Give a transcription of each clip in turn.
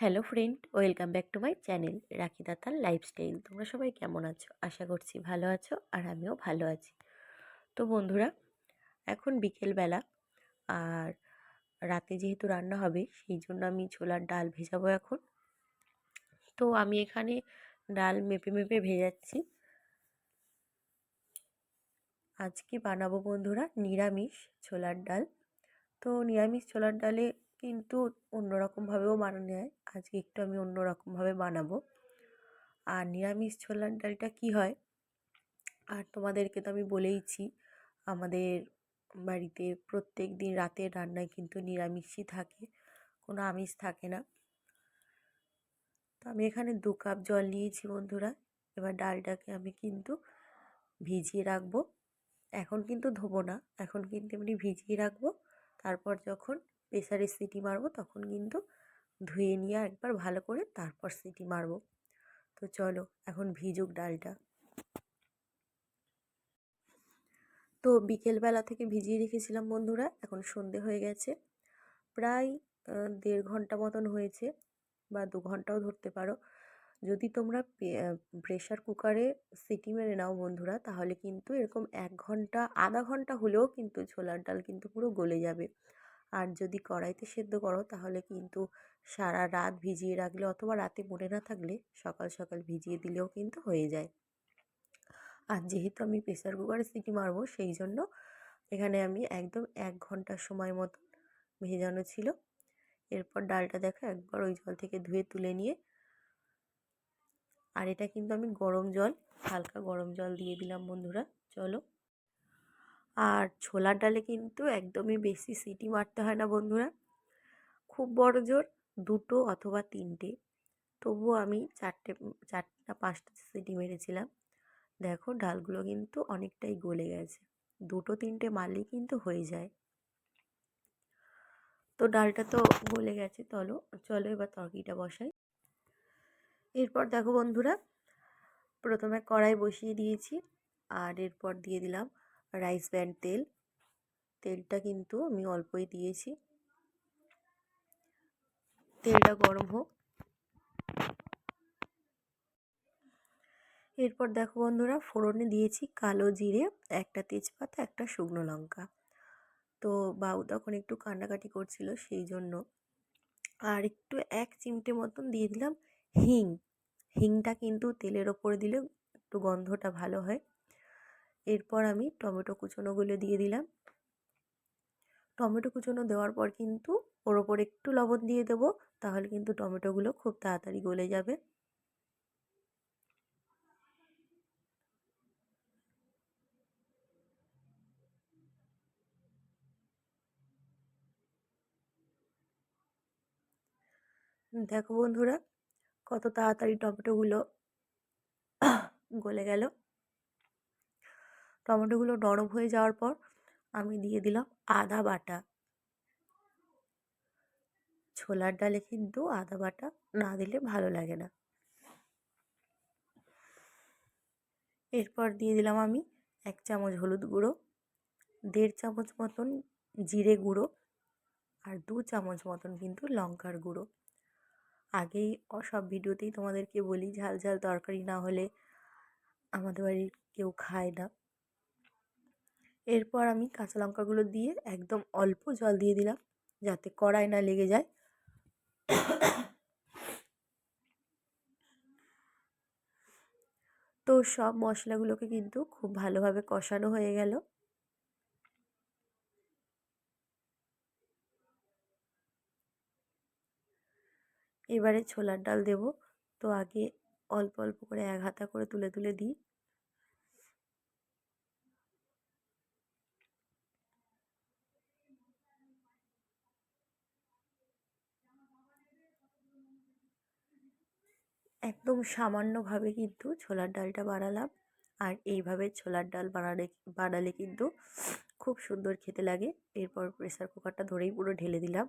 Hello friend, welcome back to my channel Rakhi দাতার lifestyle. তোমরা সবাই কেমন আছো? আশা করছি ভালো আছো আর আমিও ভালো আছি। তো বন্ধুরা, এখন বিকেলবেলা আর রাতে যেহেতু রান্না হবে, সেই জন্য আমি ছোলার ডাল ভেজাবো এখন। তো আমি এখানে ডাল মেপে মেপে ভেজাচ্ছি। আজকে বানাবো বন্ধুরা নিরামিষ ছোলার ডাল। তো নিরামিষ ছোলার ডালে কিন্তু অন্যরকমভাবেও বানানো হয় আজকে একটু আমি অন্যরকমভাবে বানাবো। আর নিরামিষ ছোলার ডালটা কি হয়? আর তোমাদেরকে তো আমি বলেইছি, আমাদের বাড়িতে প্রত্যেক দিন রাতের রান্নায় কিন্তু নিরামিষই থাকে, কোনো আমিষ থাকে না। তো আমি এখানে দু কাপ জল নিয়েছি বন্ধুরা, এবার ডালটাকে আমি কিন্তু ভিজিয়ে রাখব। এখন কিন্তু ধোবো না, এখন কিন্তু এমনি ভিজিয়ে রাখব, তারপর যখন প্রেসারে সিটি মারবো, তখন কিন্তু ধুয়ে নিয়ে একবার ভালো করে তারপর সিটি মারবো। তো চলো, এখন ভিজুক ডালটা। তো বিকেলবেলা থেকে ভিজিয়ে রেখেছিলাম বন্ধুরা, এখন সন্ধে হয়ে গেছে। প্রায় দেড় ঘণ্টা মতন হয়েছে, বা দু ঘন্টাও ধরতে পারো। যদি তোমরা প্রেশার কুকারে সিটি মেরে নাও বন্ধুরা, তাহলে কিন্তু এরকম এক ঘণ্টা, আধা ঘণ্টা হলেও কিন্তু ছোলার ডাল কিন্তু পুরো গলে যাবে। আর যদি কড়াইতে সেদ্ধ করো তাহলে কিন্তু সারা রাত ভিজিয়ে রাখলে অথবা রাতে মনে না থাকলে সকাল সকাল ভিজিয়ে দিলেও কিন্তু হয়ে যায়। আর যেহেতু আমি প্রেসার কুকারে সিটি মারবো, সেই জন্য এখানে আমি একদম এক ঘণ্টার সময় মতো ভেজানো ছিল। এরপর ডালটা দেখো একবার ওই জল থেকে ধুয়ে তুলে নিয়ে আর এটা কিন্তু আমি গরম জল, হালকা গরম জল দিয়ে দিলাম বন্ধুরা, চলো। আর ছোলার ডালে কিন্তু একদমই বেশি সিটি মারতে হয় না বন্ধুরা। খুব বড় জোর দুটো অথবা তিনটে। তবুও আমি চারটে, চারটা, পাঁচটা সিটি মেরেছিলাম। দেখো ডালগুলো কিন্তু অনেকটাই গলে গেছে। দুটো, তিনটে মারলেই কিন্তু হয়ে যায়। তো ডালটা তো গলে গেছে, চলো চলো এবার তরকিটা বসাই। এরপর দেখো বন্ধুরা, প্রথমে কড়াই বসিয়ে দিয়েছি। আর এরপর দিয়ে দিলাম রাইস ব্যান্ড তেল। তেলটা কিন্তু আমি অল্পই দিয়েছি। তেলটা গরম হোক। এরপর দেখো বন্ধুরা, ফোড়নে দিয়েছি কালো জিরে, একটা তেজপাতা, একটা শুকনো লঙ্কা। তো বাবু তখন একটু কান্নাকাটি করছিল সেই জন্য। আর একটু এক চিমটে মতন দিয়ে দিলাম হিং। হিংটা কিন্তু তেলের ওপরে দিলে একটু গন্ধটা ভালো হয়। এরপর আমি টমেটো কুচোনোগুলো দিয়ে দিলাম। টমেটো কুচোনো দেওয়ার পর কিন্তু ওর ওপর একটু লবণ দিয়ে দেবো, তাহলে কিন্তু টমেটোগুলো খুব তাড়াতাড়ি গলে যাবে। দেখো বন্ধুরা, কত তাড়াতাড়ি টমেটোগুলো গলে গেল। টমেটোগুলো নরম হয়ে যাওয়ার পর আমি দিয়ে দিলাম আদা বাটা। ছোলার ডালে কিন্তু আদা বাটা না দিলে ভালো লাগে না। এরপর দিয়ে দিলাম আমি এক চামচ হলুদ গুঁড়ো, দেড় চামচ মতন জিরে গুঁড়ো আর দু চামচ মতন কিন্তু লঙ্কার গুঁড়ো। আগেই সব ভিডিওতেই তোমাদেরকে বলি, ঝাল ঝাল তরকারি না হলে আমাদের বাড়ির কেউ খায় না। এরপর আমি কাঁচা লঙ্কাগুলো দিয়ে একদম অল্প জল দিয়ে দিলাম, যাতে কড়াই না লেগে যায়। তো সব মশলাগুলোকে কিন্তু খুব ভালোভাবে কষানো হয়ে গেল। এবারে ছোলার ডাল দেব। তো আগে অল্প অল্প করে এক হাতা করে তুলে তুলে দিই। একদম সামান্যভাবে কিন্তু ছোলার ডালটা বানালাম। আর এইভাবে ছোলার ডাল বানালে বানালে কিন্তু খুব সুন্দর খেতে লাগে। এরপর প্রেসার কুকারটা ধরেই পুরো ঢেলে দিলাম।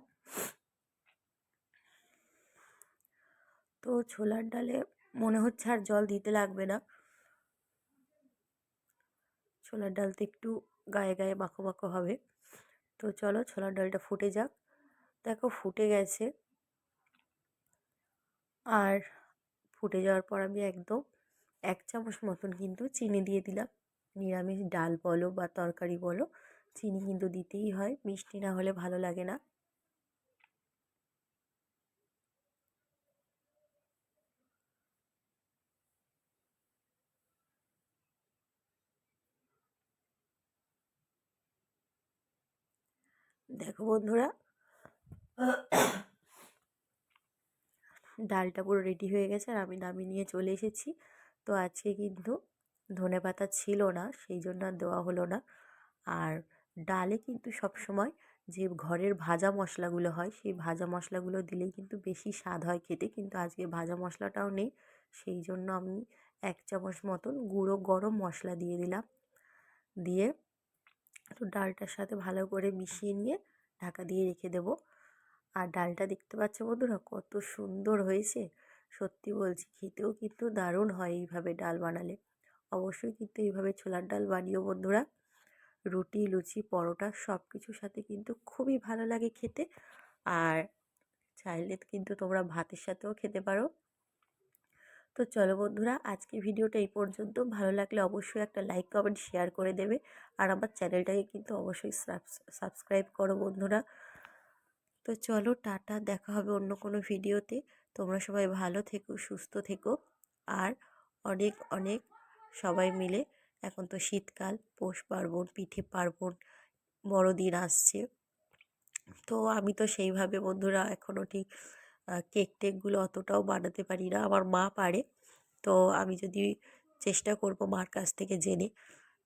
তো ছোলার ডালে মনে হচ্ছে আর জল দিতে লাগবে না। ছোলার ডালতে একটু গায়ে গায়ে মাখো মাখো হবে। তো চলো ছোলার ডালটা ফুটে যাক। দেখো ফুটে গেছে। আর ফুটে যাওয়ার পর আমি একদম এক চামচ মতন কিন্তু চিনি দিয়ে দিলাম। নিরামিষ ডাল বলো বা তরকারি বলো, চিনি কিন্তু দিতেই হয়, মিষ্টি না হলে ভালো লাগে না। দেখো বন্ধুরা ডালটা পুরো রেডি হয়ে গেছে আর আমি নামিয়ে নিয়ে চলে এসেছি। তো আজকে কিন্তু ধনে পাতা ছিল না, সেই জন্য আর দেওয়া হলো না। আর ডালে কিন্তু সব সময় যে ঘরের ভাজা মশলাগুলো হয়, সেই ভাজা মশলাগুলো দিলেই কিন্তু বেশি স্বাদ হয় খেতে। কিন্তু আজকে ভাজা মশলাটাও নেই, সেই জন্য আমি এক চামচ মতন গুঁড়ো গরম মশলা দিয়ে দিলাম। দিয়ে তো ডালটার সাথে ভালো করে মিশিয়ে নিয়ে ঢাকা দিয়ে রেখে দেবো। আর ডালটা দেখতে পাচ্ছ বন্ধুরা কত সুন্দর হয়েছে। সত্যি বলছি, খেতেও কিন্তু দারুণ হয় এইভাবে ডাল বানালে। অবশ্যই কিন্তু এইভাবে ছোলার ডাল বানিও বন্ধুরা। রুটি, লুচি, পরোটা সব কিছুর সাথে কিন্তু খুবই ভালো লাগে খেতে। আর চাইলে কিন্তু তোমরা ভাতের সাথেও খেতে পারো। তো চলো বন্ধুরা আজকে ভিডিওটা এই পর্যন্ত। ভালো লাগলে অবশ্যই একটা লাইক, কমেন্ট, শেয়ার করে দেবে। আর আমার চ্যানেলটাকে কিন্তু অবশ্যই সাবস্ক্রাইব করো বন্ধুরা। তো চলো টাটা, দেখা হবে অন্য কোনো ভিডিওতে। তোমরা সবাই ভালো থেকো, সুস্থ থেকো। আর অনেক অনেক সবাই মিলে এখন তো শীতকাল, পৌষ পার্বণ, পিঠে পার্বণ, বড়দিন আসছে। তো আমি তো সেইভাবে বন্ধুরা এখনও ঠিক কেক টেকগুলো অতটাও বানাতে পারি না। আমার মা পারে। তো আমি যদি চেষ্টা করব মার কাছ থেকে জেনে,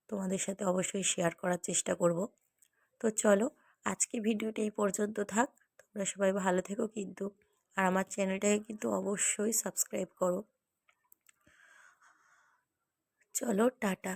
তোমাদের সাথে অবশ্যই শেয়ার করার চেষ্টা করব। তো চলো, আজকে ভিডিওটা এই পর্যন্ত থাক। তোমরা সবাই ভালো থেকো কিন্তু আর আমার চ্যানেলটাকে কিন্তু অবশ্যই সাবস্ক্রাইব করো। চলো টাটা।